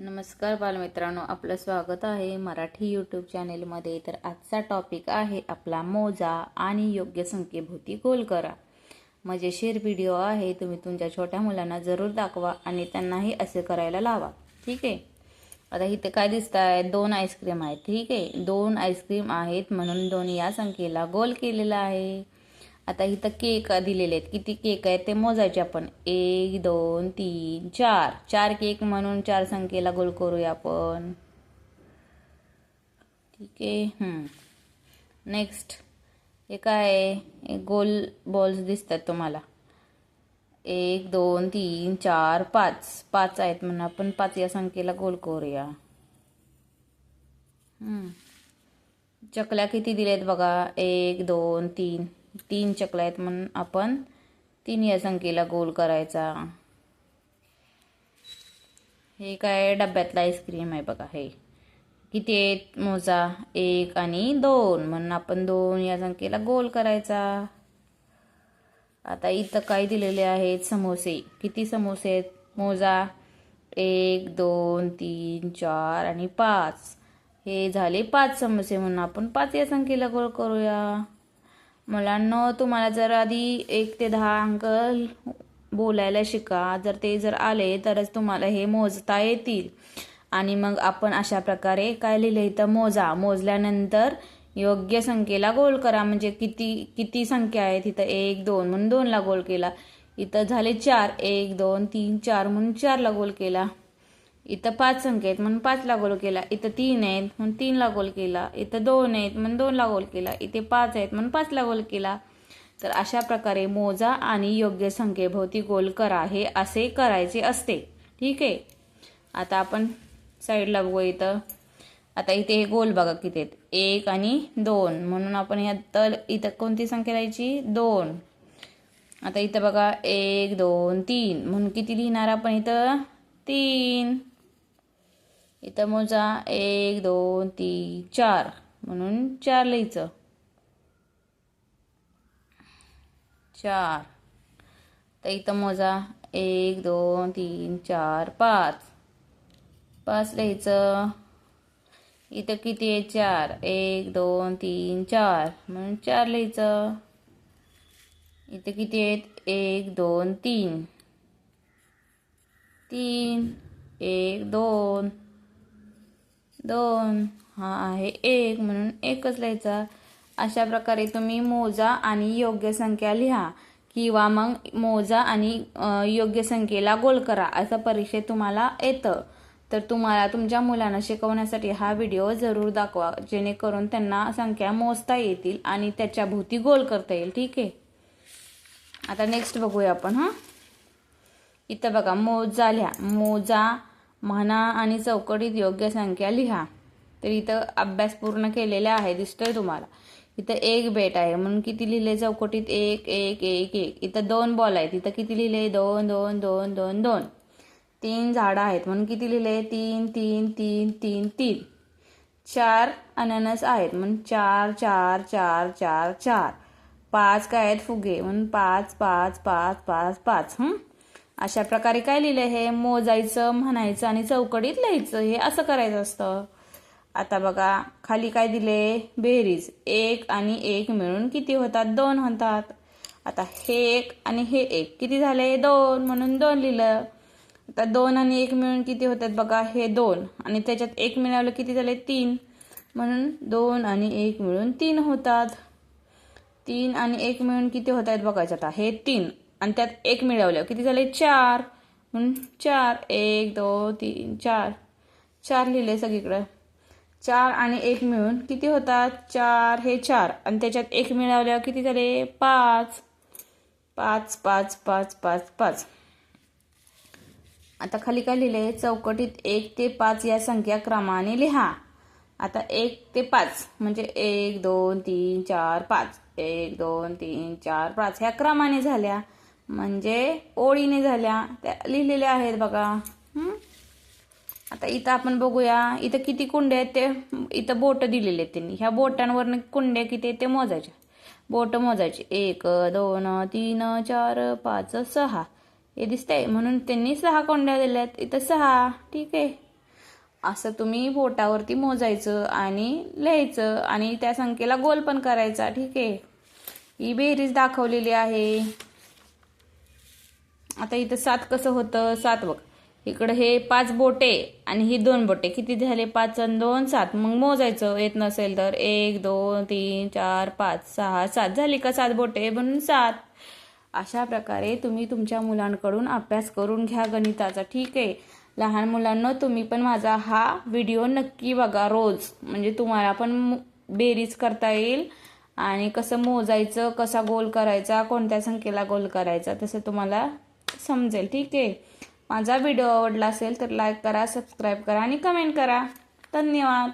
नमस्कार बालमित्रांनो आपलं स्वागत आहे मराठी यूट्यूब चॅनेलमध्ये तर आजचा टॉपिक आहे आपला मोजा आणि योग्य संख्येभोवती गोल करा. मजेशीर व्हिडिओ आहे तुम्ही तुमच्या छोट्या मुलांना जरूर दाखवा आणि त्यांनाही असे करायला लावा. ठीक आहे? आता इथे काय दिसत आहे दोन आईस्क्रीम आहेत. ठीक आहे? दोन आईस्क्रीम आहेत म्हणून दोन या संख्येला गोल केलेला आहे. आता इथं केक दिलेले आहेत. किती केक आहेत ते मोजायचे आपण. एक दोन तीन चार. चार केक म्हणून चार संख्येला गोल करूया आपण. ठीक आहे. नेक्स्ट हे काय आहे? गोल बॉल्स दिसतात तुम्हाला. एक दोन तीन चार पाच. पाच आहेत म्हणून आपण पाच या संख्येला गोल करूया. चकल्या किती दिलेत बघा? एक दोन तीन. तीन चकल्या आहेत म्हणून आपण. तीन या संख्येला गोल करायचा. हे काय डब्यातला आईस्क्रीम आहे बघा हे. किती आहेत? मोजा एक आणि दोन. म्हणून आपण दोन या संख्येला गोल करायचा. आता इथं काय दिलेले आहेत? समोसे. किती समोसे आहेत? मोजा एक दोन तीन चार आणि पाच. हे झाले पाच समोसे. म्हणून आपण पाच या संख्येला गोल करूया. मुलांना तुम्हाला जर आधी एक ते दहा अंक बोलायला शिका. जर ते जर आले तरच तुम्हाला हे मोजता येतील. आणि मग आपण अशा प्रकारे काय लिहिलं इथं? मोजा. मोजल्यानंतर योग्य संख्येला गोल करा. म्हणजे किती किती संख्या आहेत? इथं एक दोन म्हणून दोनला गोल केला. इथं झाले चार. एक दोन तीन चार म्हणून चारला गोल केला. इथं पाच संख्या आहेत म्हणून पाचला गोल केला. इथं तीन आहेत म्हणून तीनला गोल केला. इथं दोन आहेत म्हणून दोनला गोल केला. इथे पाच आहेत म्हणून पाचला गोल केला. तर अशा प्रकारे मोजा आणि योग्य संख्येभोवती गोल करा. हे असे करायचे असते. ठीक आहे? आता आपण साईडला बघू इथं. आता इथे हे गोल बघा किती आहेत. एक आणि दोन. म्हणून आपण ह्या तर इथं कोणती संख्या लिहायची दोन. आता इथं बघा एक दोन तीन. म्हणून किती लिहिणार आपण इथं? तीन. इथं मोजा एक दोन तीन चार. म्हणून चार लिहायचं. चार. तर इथं मोजा एक दोन तीन चार पाच. पाच लिहायचं. इथं किती आहे? चार. एक दोन तीन चार. म्हणून चार लिहायचं. इथं किती आहेत? एक दोन तीन. तीन. एक दोन. दोन हा आहे एक म्हणून एकच लिहायचा. अशा प्रकारे तुम्ही मोजा आणि योग्य संख्या लिहा किंवा मग मोजा आणि योग्य संख्येला गोल करा असं परीक्षेत तुम्हाला येतं. तर तुम्हाला तुमच्या मुलांना शिकवण्यासाठी हा व्हिडिओ जरूर दाखवा जेणेकरून त्यांना संख्या मोजता येतील आणि त्याच्या भोवती गोल करता येईल. ठीक आहे? आता नेक्स्ट बघूया आपण हां. इथं बघा मोजा लिहा. मोजा म्हणा आणि चौकटीत योग्य संख्या लिहा. तर इथं अभ्यास पूर्ण केलेला आहे दिसतोय तुम्हाला. इथं एक बेट आहे म्हणून किती लिहिले चौकटीत? एक एक एक एक. इथं दोन बॉल आहेत. इथं किती लिहिले? दोन दोन दोन दोन दोन. तीन झाडं आहेत. म्हणून किती लिहिले? तीन तीन तीन तीन तीन. चार अननस आहेत. म्हणून चार चार चार चार चार. पाच काय आहेत? फुगे. म्हणून पाच पाच पाच पाच पाच. हं? अशा प्रकारे काय लिहिलं हे? मोजायचं म्हणायचं आणि चौकडीत लिहायचं. हे असं करायचं असतं. आता बघा खाली काय दिले? बेरीज. एक आणि एक मिळून किती होतात? दोन होतात. आता हे एक आणि हे एक. किती झाले? दोन. म्हणून दोन लिहिलं. आता दोन आणि एक मिळून किती होतात बघा? हे दोन. आणि त्याच्यात एक मिळवलं किती झाले? तीन. म्हणून दोन आणि एक मिळून तीन होतात. तीन आणि एक मिळून किती होत आहेत बघायचं आता हे तीन. आणि त्यात एक मिळवलं किती झाले? चार. म्हणून चार एक दोन तीन चार. चार लिहिले सगळीकडं. चार आणि एक मिळून किती होतात? चार. हे चार. आणि त्याच्यात एक मिळवल्यावर किती झाले? पाच. पाच पाच पाच पाच पाच. आता खाली काय लिहिले? चौकटीत एक ते पाच या संख्या क्रमाने लिहा. आता एक ते पाच. म्हणजे एक दोन तीन चार पाच. एक दोन तीन चार पाच. ह्या क्रमाने झाल्या. म्हणजे ओळीने झाल्या. त्या लिहिलेल्या आहेत बघा. आता इथं आपण बघूया. इथं किती कुंड्या आहेत ते? इथं बोट दिलेले आहेत त्यांनी. ह्या बोटांवरनं कुंड्या किती आहेत ते मोजायच्या. बोट मोजायचे. एक दोन तीन चार पाच सहा. हे दिसतंय. म्हणून त्यांनी सहा कोंड्या दिल्यात इथं सहा. ठीक आहे. असं तुम्ही बोटावरती मोजायचं आणि लिहायचं आणि त्या संख्येला गोल पण करायचा. ठीक आहे. ही बेरीज दाखवलेली आहे. आता इथं सात कसं होतं? सात बघ. इकडं हे पाच बोटे आणि ही दोन बोटे. किती झाले? पाच आणि दोन सात. मग मोजायचं. येत नसेल तर एक दोन तीन चार पाच सहा सात. झाली का सात बोटे? म्हणून सात. अशा प्रकारे तुम्ही तुमच्या मुलांकडून अभ्यास करून घ्या गणिताचा. ठीक आहे? लहान मुलांना तुम्ही पण माझा हा व्हिडिओ नक्की बघा रोज. म्हणजे तुम्हाला पण बेरीज करता येईल. आणि कसं मोजायचं कसा गोल करायचा कोणत्या संख्येला गोल करायचा तसं तुम्हाला समजेल. ठीक आहे. माझा व्हिडिओ आवडला असेल तर लाईक करा सबस्क्राईब करा आणि कमेंट करा. धन्यवाद.